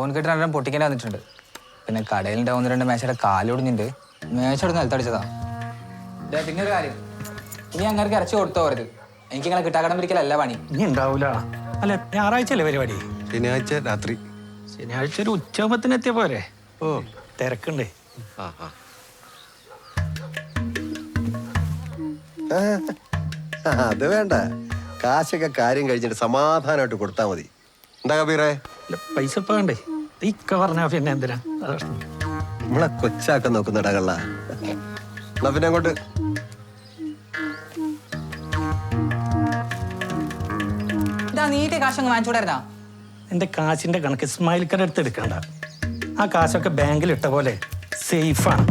Phone കെട്ടി എല്ലാം പൊട്ടിക്കേണ്ടി വന്നിട്ടുണ്ട്. പിന്നെ കടയിലുണ്ട് ഒന്ന് രണ്ട് മേശയുടെ കാലൊടിഞ്ഞിട്ടുണ്ട് മേശ എടുത്ത് നിലത്തടിച്ചതാ ദേ, പിന്നെ ഒരു കാര്യം. ഇനി അങ്ങനെ ഇറച്ചി കൊടുത്തോ അവർക്ക്. എനിക്ക് ഇങ്ങനെ കിട്ടാക്കടം പിരിക്കലല്ല പണി. ഇനി ഉണ്ടാവൂല. അല്ല ഞായറാഴ്ച അല്ലേ പരിപാടി? ശനിയാഴ്ച രാത്രി. ശനിയാഴ്ച ഒരു ഉച്ചയാകുമ്പത്തിന് എത്തിയ പോരെ? ഓ തിരക്കുണ്ട്. അത് വേണ്ട. കാശൊക്കെ കാര്യം കഴിഞ്ഞിട്ട് സമാധാനമായിട്ട് കൊടുത്താൽ മതി. എന്താ കബീറേ? അല്ല പൈസ ഇപ്പൊ വേണ്ടേ? ഇക്ക പറഞ്ഞ പിന്നെ എന്തിനാ. നമ്മളെ കൊച്ചാക്കാൻ നോക്കുന്ന ഇടകള്ള എന്നാ പിന്നെ അങ്ങോട്ട്. നീട്ടി വാങ്ങിച്ചൂടായിരുന്നാ? എന്റെ കാശിന്റെ കണക്ക് ഇസ്മായിൽക്കടെ അടുത്ത് എടുക്കണ്ട. ആ കാശൊക്കെ ബാങ്കിൽ ഇട്ട പോലെ സേഫാണ്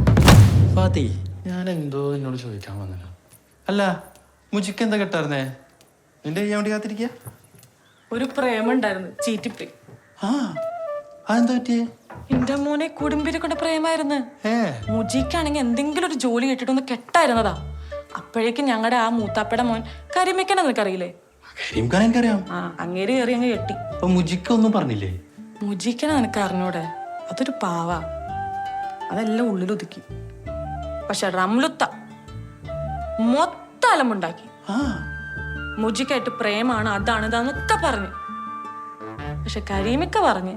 ഫാത്തി ഞാൻ എന്തോ എന്നോട് ചോദിക്കാൻ വന്നില്ല അല്ല മുജിക്ക് എന്താ കെട്ടായിരുന്നേ? നിന്റെ ചെയ്യാൻ വേണ്ടി കാത്തിരിക്കുക ഒരു പ്രേമുണ്ടായിരുന്നു ചീറ്റിപ്പോയി ആ അതെന്താ പറ്റിയേ എന്റെ മോനെ കുടുംബിനെ കൊണ്ട് പ്രേമായിരുന്നു. മുജിക്കാണെങ്കിൽ എന്തെങ്കിലും ഒരു ജോലി കിട്ടിട്ടൊന്ന് കെട്ടായിരുന്നതാ. അപ്പോഴേക്കും ഞങ്ങളുടെ ആ മൂത്താപ്പയുടെ മോൻ കരിമിക്കനെ നിനക്കറിയില്ലേ കരീംഖാൻ എനിക്കറിയാം. ആ അങ്ങേര് കയറി അങ്ങ് കെട്ടി. അപ്പൊ മുജിക്ക് ഒന്നും പറഞ്ഞില്ലേ? മുജിക്കനെ നിനക്ക് അറിഞ്ഞൂടെ? അതൊരു പാവ. അതെല്ലാം ഉള്ളിലൊതുക്കി. പക്ഷെ റംലുത്ത മൊത്തം അലമുണ്ടാക്കി ആ. മുജിക്കായിട്ട് പ്രേമാണ് അതാണ് ഇതാന്നൊക്കെ പറഞ്ഞു. പക്ഷെ കരീമൊക്കെ പറഞ്ഞ്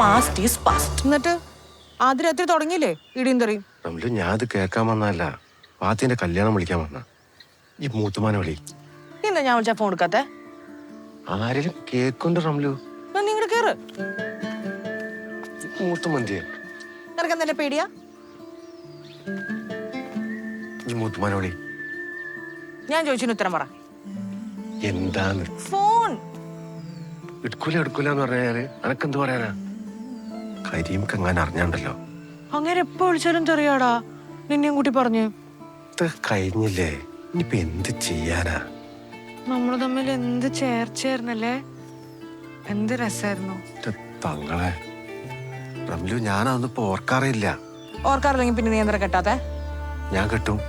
പാസ്റ്റ് ഈസ് പാസ്റ്റ് എന്നിട്ട് ആദ്യ രാത്രി തുടങ്ങിയില്ലേ ഇടിയും തെറിയും? റംലു ഞാൻ അത് കേൾക്കാൻ വന്നതല്ല. പാത്തിന്റെ കല്യാണം വിളിക്കാൻ വന്ന. ഈ മൂത്തുമാനെ വിളി. എന്താ ഞാൻ വിളിച്ചാ ഫോൺ എടുക്കാത്തെ? ആരെങ്കിലും കേക്കുണ്ട് റംലു? നിങ്ങൾ നീ കേറ്. മൂത്തുമന്തിയെ നിനക്ക് എന്തെല്ലാം പേടിയാ? ഈ മൂത്തുമാനെ വിളി. ഞാൻ ചോദിച്ചതിന് ഉത്തരം പറ. എന്താന്ന് ഫോൺ. എടുക്കൂല എടുക്കൂല എന്ന് പറഞ്ഞാൽ അനക്കെന്ത് പറയാനാ? കരീംക്ക് എങ്ങനെ അറിഞ്ഞാണ്ടല്ലോ. അങ്ങനെ എപ്പോ വിളിച്ചാലും തെറിയാടാ. നിന്നെയും കൂട്ടി പറഞ്ഞു. കഴിഞ്ഞില്ലേ? ഇനിയിപ്പൊ എന്ത് ചെയ്യാനാ? നമ്മൾ തമ്മിൽ എന്ത് ചേർച്ചയായിരുന്നല്ലേ? എന്ത് രസായിരുന്നു. തങ്ങളെ. റംലു ഞാനതൊന്നും ഇപ്പൊ ഓർക്കാറില്ല. ഓർക്കാറില്ലെങ്കിൽ പിന്നെ നീ എന്താ കെട്ടാത്തെ? ഞാൻ കെട്ടും.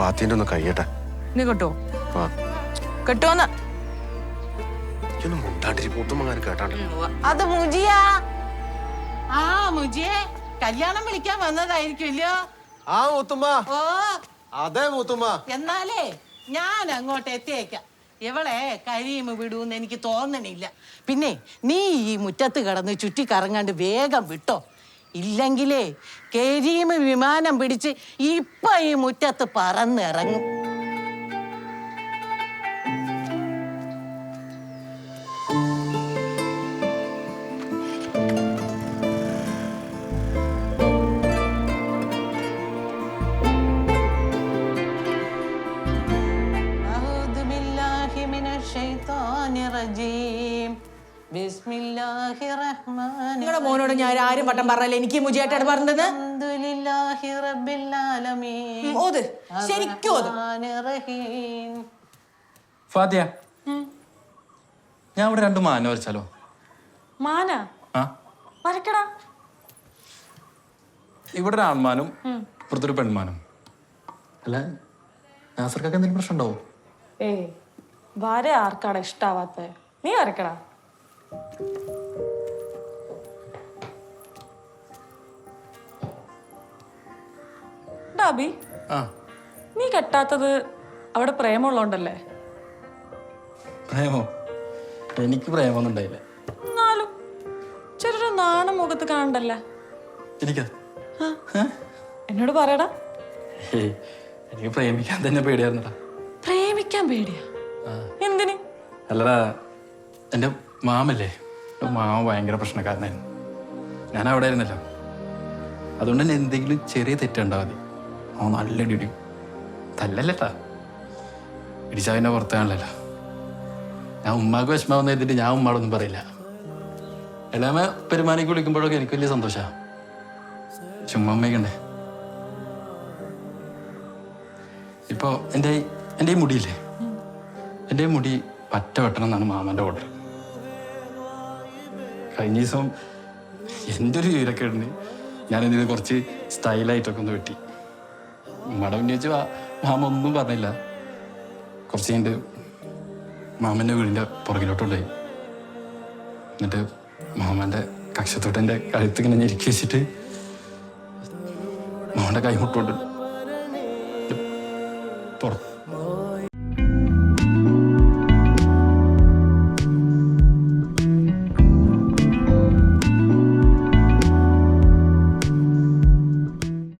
പാത്തിന്റെ ഒന്ന് കഴിയട്ടെ നീ കെട്ടോ? ആ കെട്ടുവന്ന് ഇതൊന്നും മുണ്ടാണ്ടിരി മൂത്തുമ്മങ്ങനെ കേട്ടാണ്ടല്ലോ അത് മുജിയാ. ആ മുജിയെ കല്യാണം വിളിക്കാൻ വന്നതായിരിക്കുമല്ലോ. ആ മൂത്തുമ്മ. ഓ. അതെ മൂത്തുമ്മ. എന്നാലേ ഞാൻ അങ്ങോട്ട് എത്തിയേക്കാം. ഇവളെ കരീമ് വിടൂന്ന് എനിക്ക് തോന്നണില്ല. പിന്നെ നീ ഈ മുറ്റത്ത് കിടന്ന് ചുറ്റി കറങ്ങാണ്ട് വേഗം വിട്ടോ. ഇല്ലെങ്കിലേ കരീമ് വിമാനം പിടിച്ച് ഇപ്പൊ ഈ മുറ്റത്ത് പറന്നിറങ്ങും. നിങ്ങളുടെ മോനോട് ഞാൻ ആരും വട്ടം പറഞ്ഞല്ലേ. എനിക്ക് മുജിയായിട്ടാണ് പറഞ്ഞത് ശരിക്കും ഓത്. ഞാൻ ഇവിടെ രണ്ട് മാന വരച്ചാലോ? മാന? വരക്കടാ. ഇവിടെ ഒരു ആൺമാനും ഇപ്പുറത്തൊരു പെൺമാനും. അല്ല നാസർക്കൊക്കെ എന്തെങ്കിലും പ്രശ്നം ഏ വര ആർക്കാണ് ഇഷ്ടാവാത്തത് നീ വരക്കടാ ആ. നീ കെട്ടാത്തത് അവിടെ പ്രേമുള്ളോണ്ടല്ലേ പ്രേമോ? എനിക്ക് പ്രേമൊന്നും ഉണ്ടായില്ല. എന്നാലും ചെറിയൊരു നാണം മുഖത്ത് കാണണ്ടല്ലേ? എനിക്കാ? എന്നോട് പറയടാ. എനിക്ക് പ്രേമിക്കാൻ തന്നെ പേടിയായിരുന്നടാ. പ്രേമിക്കാൻ പേടിയാ? എന്തിന്? അല്ലടാ എന്റെ മാമല്ലേ? എന്റെ മാമ ഭയങ്കര പ്രശ്നക്കാരനായിരുന്നു. ഞാൻ അവിടെ ആയിരുന്നല്ലോ. അതുകൊണ്ട് തന്നെ എന്തെങ്കിലും ചെറിയ തെറ്റുണ്ടാ മതി. അവൻ നല്ല ഇടിയും തല്ലല്ലേട്ടാ. ഇടിച്ചാവിന്റെ പുറത്താണല്ലോ ഞാൻ ഉമ്മാക്ക് വിഷമാവുന്ന എഴുതിട്ട് ഞാൻ ഉമ്മാടൊന്നും പറയില്ല. എല്ലാമ പെരുമാനിക്ക് വിളിക്കുമ്പോഴൊക്കെ എനിക്ക് വലിയ സന്തോഷമാണ് ചുമ്മാ അമ്മയ്ക്കണ്ടേ ഇപ്പോൾ എന്റെ എന്റെ ഈ മുടിയില്ലേ? എന്റെ മുടി പറ്റ വെട്ടണം എന്നാണ് മാമന്റെ ഓർഡർ കഴിഞ്ഞ ദിവസം എന്റെ ഒരു വിവരമൊക്കെ ഉണ്ട് ഞാനിത് കുറച്ച് സ്റ്റൈലായിട്ടൊക്കെ ഒന്ന് വെട്ടി. ഉമ്മയുടെ ഉന്നയിച്ച് മാമ ഒന്നും പറഞ്ഞില്ല. കുറച്ച് കഴിഞ്ഞിട്ട് മാമന്റെ വീടിന്റെ പുറകിലോട്ടുണ്ടായി. എന്നിട്ട് മാമന്റെ കക്ഷത്തോട്ട് എന്റെ കഴുത്ത് ഇങ്ങനെ ഞെരുക്കി വെച്ചിട്ട് മാമന്റെ കൈ മുട്ടോണ്ട് പുറത്ത്